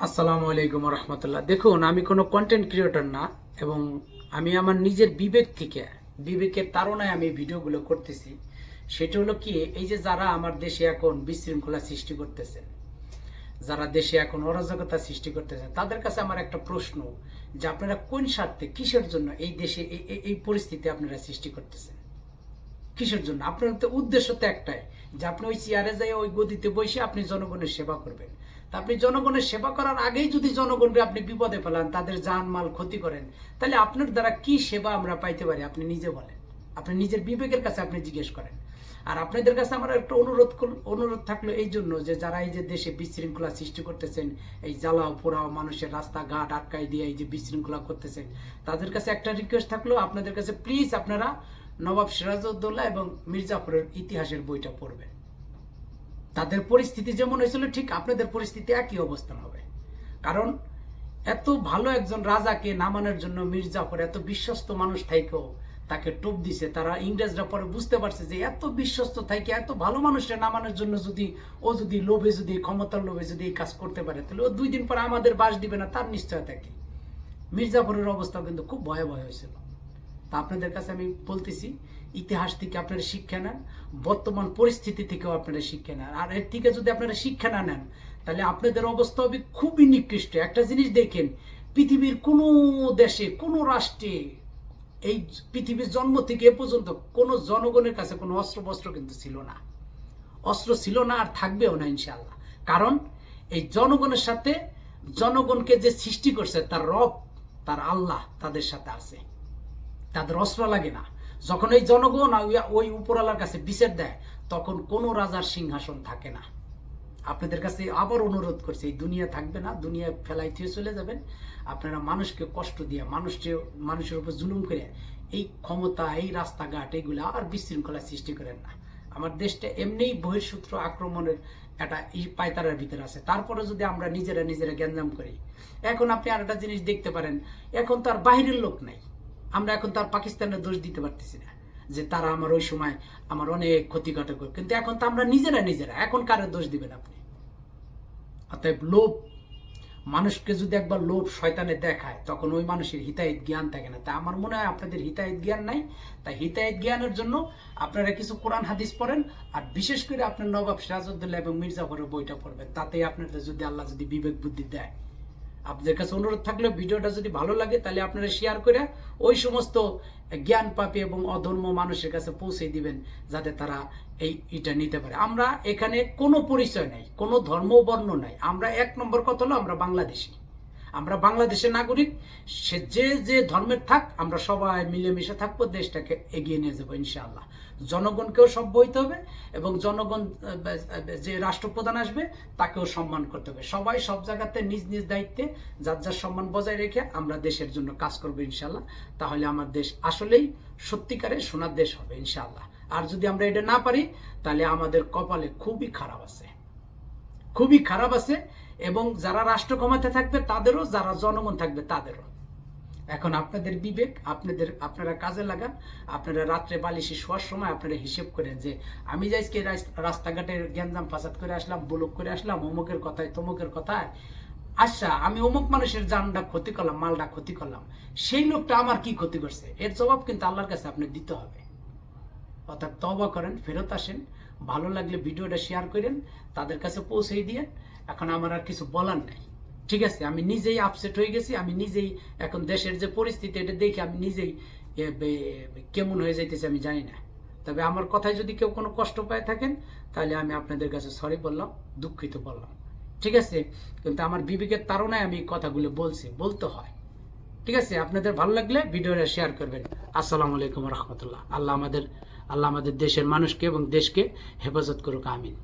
আসসালামু আলাইকুম রহমতুল্লাহ দেখুন, আমি কোনো কন্টেন্ট ক্রিয়েটর না এবং আমি আমার নিজের বিবেক থেকে, বিবেকের তাড়নায় আমি ভিডিওগুলো করতেছি। সেটা হলো কি, এই যে যারা আমার দেশে এখন বিশৃঙ্খলা সৃষ্টি করতেছেন যারা দেশে এখন অরাজকতা সৃষ্টি করতেছে, তাদের কাছে আমার একটা প্রশ্ন যে আপনারা কোন স্বার্থে, কিসের জন্য এই দেশে এই- পরিস্থিতি আপনারা সৃষ্টি করতেছেন? কিসের জন্য? আপনার তো উদ্দেশ্য তো একটাই, যে আপনি ওই চেয়ারে যাই ওই গদিতে বসে আপনি জনগণের সেবা করবেন। আপনি জনগণের সেবা করার আগেই যদি জনগণকে আপনি বিপদে ফেলান, তাদের জান মাল ক্ষতি করেন, তাহলে আপনার দ্বারা কি সেবা আমরা পাইতে পারি? আপনি নিজে বলেন। আপনি নিজের বিবেকের কাছে আপনি জিজ্ঞেস করেন। আর আপনাদের কাছে আমার একটা অনুরোধ অনুরোধ থাকল এই জন্য যে, যারা এই যে দেশে বিশৃঙ্খলা সৃষ্টি করতেছেন, এই জ্বালাও পোড়াও মানুষের রাস্তাঘাট আটকাই দিয়ে এই যে বিশৃঙ্খলা করতেছেন, তাদের কাছে একটা রিকোয়েস্ট থাকল, আপনাদের কাছে প্লিজ আপনারা নবাব সিরাজউদ্দৌলা এবং মির্জাফরের ইতিহাসের বইটা পড়বেন। তাদের পরিস্থিতি যেমন হয়েছিল, ঠিক আপনাদের পরিস্থিতি একই অবস্থান হবে। কারণ এত ভালো একজন রাজাকে নামানোর জন্য মির্জাফর এত বিশ্বস্ত মানুষ থাইকেও তাকে টোপ দিছে। তারা ইংরেজরা পরে বুঝতে পারছে যে এত বিশ্বস্ত থাইকে এত ভালো মানুষটা নামানোর জন্য যদি ও যদি লোভে যদি, ক্ষমতার লোভে যদি এই কাজ করতে পারে, তাহলে ও দুই দিন পরে আমাদের বাস দিবে না, তার নিশ্চয়তা কি? মির্জাফরের অবস্থা কিন্তু খুব ভয়াবহ হয়েছিল। তা আপনাদের কাছে আমি বলতেছি, ইতিহাস থেকে আপনারা শিক্ষা নেন, বর্তমান পরিস্থিতি থেকেও আপনারা শিক্ষা নেন। আর এর থেকে যদি আপনারা শিক্ষা না নেন, তাহলে আপনাদের অবস্থা হবে খুবই নিকৃষ্ট। একটা জিনিস দেখেন, পৃথিবীর কোনো দেশে, কোনো রাষ্ট্রে এই পৃথিবীর জন্ম থেকে এ পর্যন্ত কোনো জনগণের কাছে কোনো অস্ত্র বস্ত্র কিন্তু ছিল না। অস্ত্র ছিল না আর থাকবেও না ইনশাল্লাহ কারণ এই জনগণের সাথে জনগণকে যে সৃষ্টি করছে, তার রব, তার আল্লাহ তাদের সাথে আছে। তাদের অস্ত্র লাগে না। যখন এই জনগণ ওই- উপরওয়ালার কাছে বিচার দেয়, তখন কোনো রাজার সিংহাসন থাকে না। আপনাদের কাছে আবার অনুরোধ করছি, এই দুনিয়া থাকবে না, দুনিয়া ফেলাই থুয়ে চলে যাবেন। আপনারা মানুষকে কষ্ট দিয়ে, মানুষকে, মানুষের উপর জুলুম করে এই ক্ষমতা, এই রাস্তাঘাট এইগুলা আর বিশৃঙ্খলা সৃষ্টি করেন না। আমার দেশটা এমনিই বহির্সূত্র আক্রমণের একটা পায়তারার ভিতরে আছে। তারপরে যদি আমরা নিজেরা নিজেরা গ্যাঞ্জাম করি, এখন আপনি আর একটা জিনিস দেখতে পারেন, এখন তো আর বাহিরের লোক নাই। আমরা এখন তার পাকিস্তানের দোষ দিতে পারতেছি না যে তারা আমার ওই সময় আমার অনেক ক্ষতি ঘটে কিন্তু এখন তো আমরা নিজেরা নিজেরা, এখন কারের দোষ দিবেন আপনি? অতএব লোভ, মানুষকে যদি একবার লোভ শয়তানে দেখায়, তখন ওই মানুষের হিতাহিত জ্ঞান থাকে না। তা আমার মনে হয় আপনাদের হিতাহিত জ্ঞান নাই। তাই হিতাহিত জ্ঞানের জন্য আপনারা কিছু কোরআন হাদিস পড়েন, আর বিশেষ করে আপনার নবাব সিরাজউদ্দৌলা এবং মির্জাফরের বইটা পড়বেন। তাতে আপনাদের যদি আল্লাহ যদি বিবেক বুদ্ধি দেয়। আপনাদের কাছে অনুরোধ থাকলে, ভিডিওটা যদি ভালো লাগে তাহলে আপনারা শেয়ার করে ওই সমস্ত জ্ঞান পাপি এবং অধর্ম মানুষের কাছে পৌঁছে দিবেন, যাতে তারা এই এটা নিতে পারে। আমরা এখানে কোনো পরিচয় নাই, কোনো ধর্ম বর্ণ নাই। আমরা এক নম্বর কথা হলো আমরা বাংলাদেশি। আমরা বাংলাদেশের নাগরিক, সে যে যে ধর্মের থাক, আমরা সবাই মিলেমিশে থাকব, দেশটাকে এগিয়ে নিয়ে যাব ইনশাআল্লাহ। জনগণকেও সভ্য হইতে হবে এবং জনগণ, যে রাষ্ট্রপ্রধান আসবে, তাকেও সম্মান করতে হবে। সবাই সব জায়গাতে নিজ নিজ দায়িত্বে, যার যার সম্মান বজায় রেখে আমরা দেশের জন্য কাজ করব ইনশাআল্লাহ। তাহলে আমার দেশ আসলেই সত্যিকারে সোনার দেশ হবে ইনশাআল্লাহ। আর যদি আমরা এটা না পারি, তাহলে আমাদের কপালে খুবই খারাপ আছে। খুবই খারাপ আছে এবং যারা রাষ্ট্র ক্ষমতা থাকবে, তাদেরও, যারা জনগণ থাকবে, তাদেরও। এখন আপনাদের বিবেক, আপনাদের, আপনারা কাজে লাগান, আপনারা রাত্রে বালিশে শোয়ার সময় আপনারা হিসেব করেন যে, আমি যে আজকে রাস- রাস্তাঘাটে গ্যাঞ্জাম ফাসাদ করে আসলাম, বুলক করে আসলাম, অমুকের কথায় তমুকের কথায় আচ্ছা আমি অমুক মানুষের জানটা ক্ষতি করলাম, মালটা ক্ষতি করলাম, সেই লোকটা আমার কি ক্ষতি করছে? এর জবাব কিন্তু আল্লাহর কাছে আপনি দিতে হবে। অর্থাৎ তবা করেন, ফেরত আসেন, ভালো লাগলে ভিডিওটা শেয়ার করেন, তাদের কাছে পৌঁছে দিয়ে এখন আমার আর কিছু বলার নাই। ঠিক আছে, আমি নিজেই আপসেট হয়ে গেছি, আমি নিজেই এখন দেশের যে পরিস্থিতি, এটা দেখে আমি নিজেই কেমন হয়ে যাইতেছে আমি জানি না। তবে আমার কথায় যদি কেউ কোনো কষ্ট পায় থাকেন, তাহলে আমি আপনাদের কাছে সরি বললাম, দুঃখিত বললাম। ঠিক আছে, কিন্তু আমার বিবেকের তাড়নায় আমি কথাগুলো বলছি, বলতে হয়। ঠিক আছে, আপনাদের ভালো লাগলে ভিডিওটা শেয়ার করবেন। আসসালামু আলাইকুম রহমতুল্লাহ। আল্লাহ আমাদের আল্লাহ আমাদের দেশের মানুষকে এবং দেশকে হেফাজত করুক, আমিন।